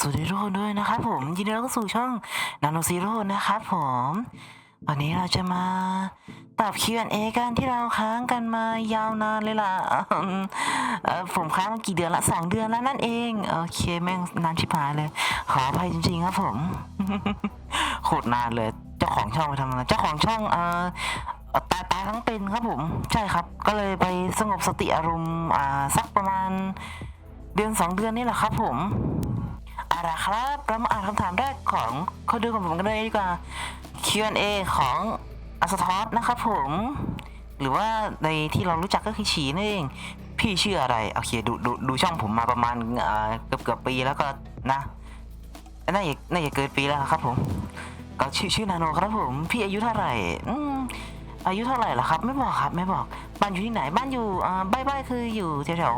สวัสดีทุกคนด้วยนะครับผมยินดีต้อนรับสู่ช่องนาโนซีโร่นะครับผม วันนี้เราจะมาตอบ Q&A กันที่เราค้างกันมายาวนานเลยล่ะอืมเอ่อผมค้างมากี่เดือนละสองเดือนแล้วนั่นเองโอเคแม่งนานชิบหายเลย ขออภัยจริงๆครับผมโคตรนานเลย เจ้าของช่องไปทำอะไรเจ้าของช่องเอ่อเอ่อตายตายทั้งเป็นครับผมใช่ครับ ก็เลยไปสงบสติอารมณ์อ่าสักประมาณเดือนสองเดือนนี่แหละครับผม เอาละครับเรามาอ่านคำถามแรกของคนดูของผมกันเลยดีกว่า Q&A ของอัสทอสนะครับผม หรือว่าในที่เรารู้จักก็คือฉีนั่นเอง พี่ชื่ออะไรโอเคดูดูดูช่องผมมาประมาณเกือบเกือบปีแล้วก็นะน่าจะน่าจะเกินปีแล้วครับผม ก็ชื่อชื่อนาโนครับผม พี่อายุเท่าไหร่อืมอายุเท่าไหร่ล่ะครับ ไม่บอกครับไม่บอก บ้านอยู่ที่ไหนบ้านอยู่อ่าใบ้ๆคืออยู่แถว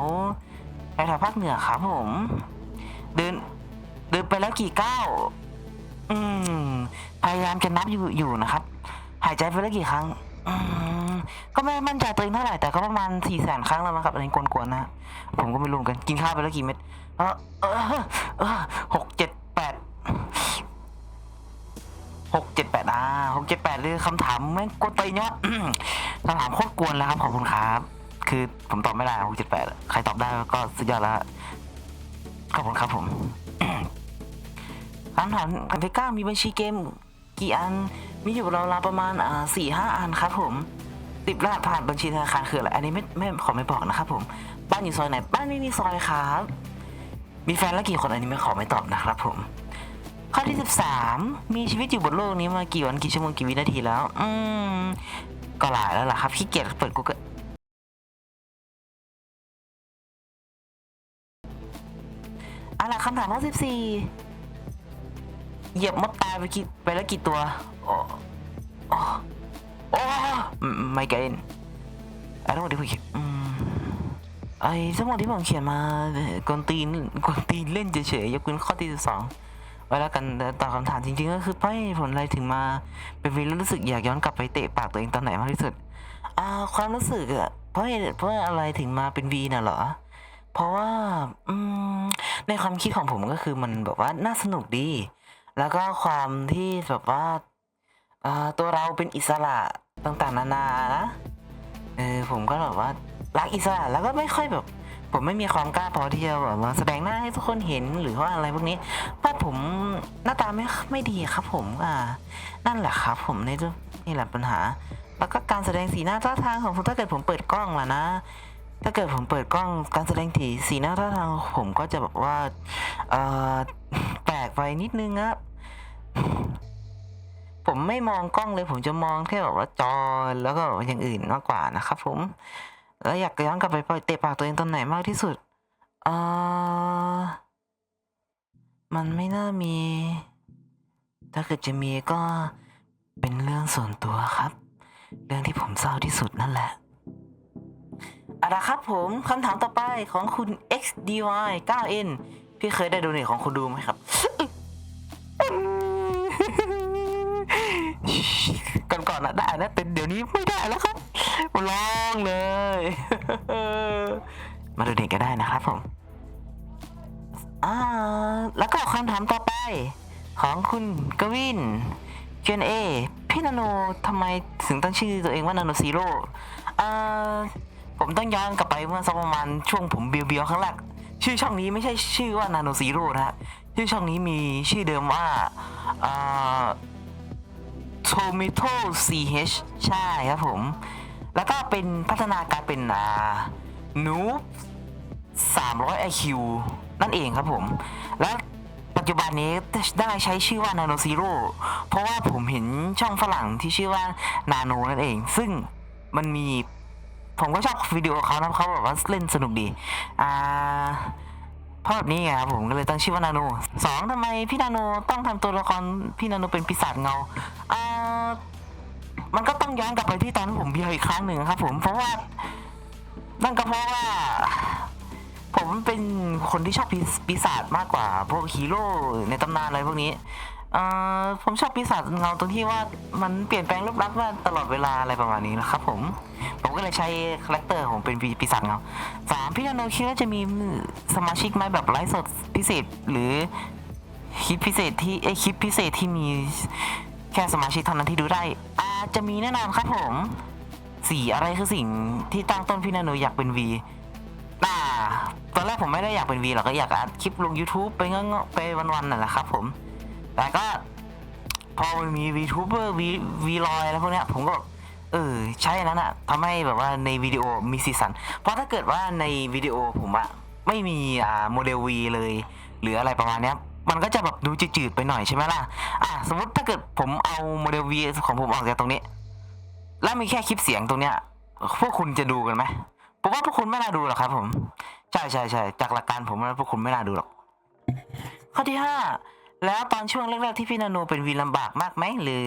ๆไปทางภาคเหนือครับผม เดิน เดินไปแล้วกี่ก้าวอืม พยายามจะนับอยู่อยู่นะครับ หายใจไปแล้วกี่ครั้ง อืม ก็ไม่มั่นใจตัวเองเท่าไหร่แต่ก็ประมาณสี่แสนครั้งแล้วมั้งครับอันนี้กวนๆนะ ผมก็ไม่รู้เหมือนกัน กินข้าวไปแล้วกี่เม็ด เออเออเออหกเจ็ดแปดหกเจ็ดแปดอ่าหกเจ็ดแปดเลยคำถามแม่งกวนตีเนาะคำถามโคตรกวนแล้วครับขอบคุณครับ คือผมตอบไม่ได้หกเจ็ดแปดใครตอบได้ก็สุดยอดแล้วขอบคุณครับผม คำถามอันที่เก้ามีบัญชีเกมกี่อัน มีอยู่ราวๆประมาณอ่าสี่ห้าอันครับผมติดรหัสผ่านบัญชีธนาคารคืออะไร อันนี้ไม่ไม่ขอไม่บอกนะครับผม บ้านอยู่ซอยไหน บ้านไม่มีซอยครับ มีแฟนแล้วกี่คน อันนี้ไม่ขอไม่ตอบนะครับผม ข้อที่สิบสามมีชีวิตอยู่บนโลกนี้มากี่วันกี่ชั่วโมงกี่วินาทีแล้ว อืม ก็หลายแล้วล่ะครับขี้เกียจเปิด Google เอาล่ะคำถามข้อสิบสี่ เหยียบมดตายไปกี่ไปแล้วกี่ตัวโอ้โอ้โอ้ไม่ไมเกินไอ้ทั้งหมดที่ผมเขียนมไอ้ทั้งหมดที่ผมเขียนมากวนตีนกวนตีนเล่นเฉยๆยกเว้นข้อที่สิบสองไว้แล้วกันแต่ตอบคำถามจริงๆ ก็คือเพราะเหตุผลอะไรถึงมา เป็นวีแล้วรู้สึกอยากย้อนกลับไปเตะปากตัวเองตอนไหนมากที่สุดอ่าความรู้สึกอะเพราะเหตุเพราะอะไรถึงมาเป็นวีน่ะเหรอ เพราะว่าอืมในความคิดของผมก็คือมันแบบว่าน่าสนุกดี แล้วก็ความที่แบบว่าตัวเราเป็นอิสระต่างๆ นานานะเออผมก็แบบว่ารักอิสระแล้วก็ไม่ค่อยแบบ ผมไม่มีความกล้าพอที่จะแบบว่าแสดงหน้าให้ทุกคนเห็นหรือว่าอะไรพวกนี้เพราะผมหน้าตาไม่ไม่ดีครับ ผมอ่า นั่นแหละครับ ผมในเรื่องนี่แหละปัญหา แล้วก็การแสดงสีหน้าท่าทางของผมถ้าเกิดผมเปิดกล้องล่ะนะถ้าเกิดผมเปิดกล้องการแสดงถีสีหน้าท่าทางผมก็จะแบบว่าแปลกไปนิดนึงครับ ผมไม่มองกล้องเลยผมจะมองแค่แบบว่าจอแล้วก็อย่างอื่นมากกว่านะครับผมแล้วอยากย้อนกลับไปเตะปากตัวเองตอนไหนมากที่สุดเออมันไม่น่ามี ถ้าเกิดจะมีก็เป็นเรื่องส่วนตัวครับ เรื่องที่ผมเศร้าที่สุดนั่นแหละเอาละครับผมคำถามต่อไปของคุณ xdy 9n พี่เคยได้โดเนทของคุณดูไหมครับ ก่อนก่อนอะได้นะแต่เดี๋ยวนี้ไม่ได้แล้วครับร้องเลย มาดูเด็กก็ได้นะครับผมอ่าแล้วก็คำถามต่อไป ของคุณกวิน Q&A พี่นาโนทำไมถึงตั้งชื่อตัวเองว่านาโนซีโร่อ่าผมต้องย้อนกลับไปเมื่อสักประมาณช่วงผมเบียวๆครั้งแรกชื่อช่องนี้ไม่ใช่ชื่อว่านาโนซีโร่นะฮะชื่อช่องนี้มีชื่อเดิมว่าอ่า Tomato CH ใช่ครับผม แล้วก็เป็นพัฒนาการเป็นอ่านู300 IQ นั่นเองครับผม และปัจจุบันนี้ได้ใช้ชื่อว่า Nano Zero เพราะว่าผมเห็นช่องฝรั่งที่ชื่อว่า Nano นั่นเอง ซึ่งมันมีผมก็ชอบวิดีโอเขานะเขาแบบว่าเล่นสนุกดี อ่า เพราะแบบนี้ไงครับผมก็เลยตั้งชื่อว่านาโนสองทำไมพี่นาโนต้องทำตัวละครพี่นาโนเป็นปีศาจเงาอ่ามันก็ต้องย้อนกลับไปที่ตอนที่ผมเบียวอีกครั้งหนึ่งครับ ผมเพราะว่านั่นก็เพราะว่า ผมเป็นคนที่ชอบปีศาจมากกว่าพวกฮีโร่ในตำนานอะไรพวกนี้ ผมชอบปีศาจเงาตรงที่ว่ามันเปลี่ยนแปลงรูปลักษณ์มาตลอดเวลาอะไรประมาณนี้นะครับผม ผมก็เลยใช้คาแรคเตอร์ของเป็นปีปศาจเงาสามพี่นาโนคิดว่าจะมีสมาชิกไหมแบบไลฟ์สดพิเศษ หรือคลิปพิเศษที่ไอคลิปพิเศษที่มีแค่สมาชิกเท่านั้นที่ดูได้ อาจจะมีแน่นอนครับผมสีอะไรคือสิ่งที่ตั้งต้นพี่นาโนอยากเป็นวีอ่ตอนแรกผมไม่ได้อยากเป็นวีหรอกก็อยากอัดคลิปลง YouTube ไปเงาะไปวันๆนั่นแหละครับผม แต่ก็พอมันมี VTuber วีวีลอยแล้วพวกเนี้ยผมก็เออใช่นั้นอะทำให้แบบว่าในวิดีโอมีสีสัน เพราะถ้าเกิดว่าในวิดีโอผมอะไม่มีอ่าโมเดล V เลย หรืออะไรประมาณเนี้ยมันก็จะแบบดูจืดๆไปหน่อยใช่ไหมล่ะ อะสมมติถ้าเกิดผมเอาโมเดล V ของผมออกจากตรงนี้ แล้วมีแค่คลิปเสียงตรงเนี้ย พวกคุณจะดูกันไหมผมว่าพวกคุณไม่น่าดูหรอกครับผม ใช่ใช่ใช่จากหลักการผมแล้วพวกคุณไม่น่าดูหรอก ข้อที่ห้า แล้วตอนช่วงแรกๆที่พี่นาโนเป็นวีลำบากมากไหมหรือ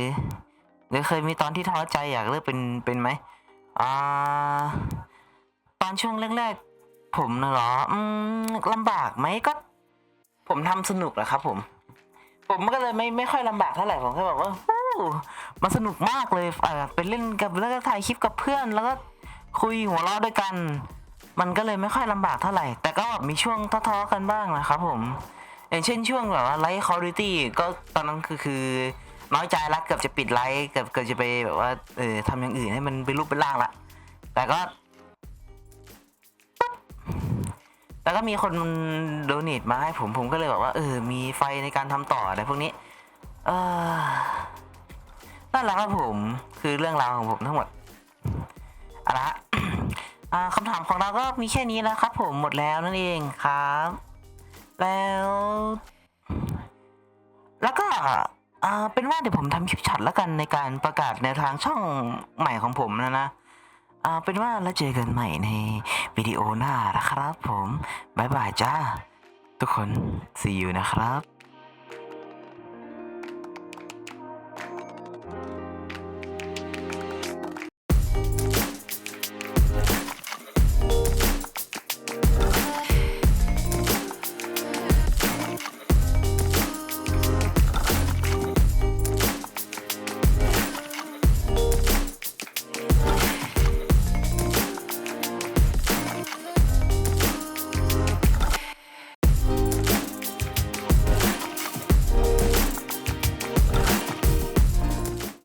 หรือเคยมีตอนที่ท้อใจอยากเลิกเป็นเป็นไหมอ่าตอนช่วงแรกๆผมนะเหรออืมลำบากไหมก็ ผมทำสนุกอะครับผม ผมก็เลยไม่ไม่ค่อยลำบากเท่าไหร่ผมแค่บอกว่ามันสนุกมากเลยเออไปเล่นกับแล้วก็ถ่ายคลิปกับเพื่อนแล้วก็คุยหัวเราะด้วยกัน มันก็เลยไม่ค่อยลำบากเท่าไหร่ แต่ก็แบบมีช่วงท้อๆกันบ้างนะครับผม อย่างเช่นช่วงแบบว่าไลฟ์คอร์ดิตี้ก็ตอนนั้นคือคือน้อยใจละเกือบจะปิดไลฟ์เกือบเกือบจะไปแบบว่าเออทำอย่างอื่นให้มันเป็นรูปเป็นร่างละแต่ก็ แล้วก็มีคนโดเนทมาให้ผมผมก็เลยบอกว่าเออ มีไฟในการทำต่ออะไรพวกนี้ เออนั่นแหละครับผมคือเรื่องราวของผมทั้งหมดเอาละคำถามของเราก็มีแค่นี้แล้วครับผมหมดแล้วนั่นเองครับ แล้ว แล้วก็อ่าเป็นว่าเดี๋ยวผมทำคลิปช็อตแล้วกันในการประกาศแนวทางช่องใหม่ของผมนะนะอ่าเป็นว่าแล้วเจอกันใหม่ในวิดีโอหน้านะครับผมบายบายจ้า ทุกคน see you นะครับ